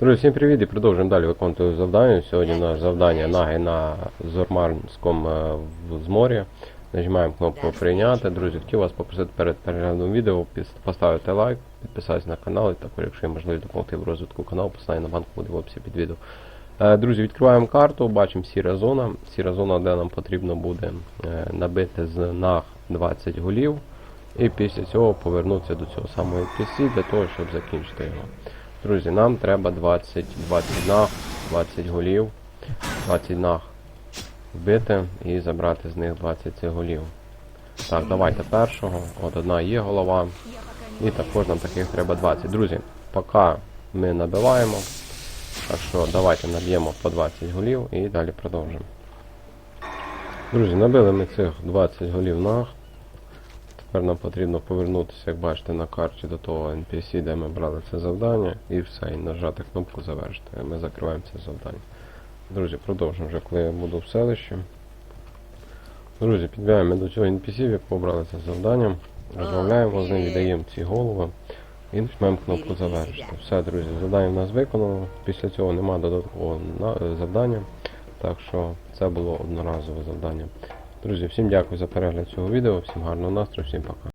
Друзі, всім привіт і продовжуємо далі виконувати завдання. Сьогодні у нас завдання наги на Зормарському е, в- зморі. Нажимаємо кнопку прийняти. Друзі, хотів вас попросити перед переглядом відео поставити лайк, підписатись на канал, і також, якщо є можливість допомогти в розвитку каналу, посилання на банку буде в описі під відео. Е, Друзі, відкриваємо карту, бачимо сіра зона. Сіра зона, де нам потрібно буде е, набити з наг 20 голів. І після цього повернутися до цього самого NPC для того, щоб закінчити його. Друзі, нам треба 20, 20 наг, 20 голів, 20 наг вбити і забрати з них 20 цих голів. Так, давайте першого. От одна є голова. І також нам таких треба 20. Друзі, поки ми набиваємо. Так що давайте наб'ємо по 20 голів і далі продовжимо. Друзі, набили ми цих 20 голів наг. Тепер нам потрібно повернутися, як бачите, на карті до того NPC, де ми брали це завдання, і все, і нажати кнопку завершити. Ми закриваємо це завдання. Друзі, продовжимо вже, коли я буду в селищі. Друзі, підбігаємо до цього NPC, якого брали це завдання. Розмовляємо з ним, віддаємо ці голови і нажимаємо кнопку завершити. Все, друзі, завдання в нас виконано. Після цього нема додаткового завдання. Так що це було одноразове завдання. Друзі, всім дякую за перегляд цього відео, всім гарного настрою, всім пока.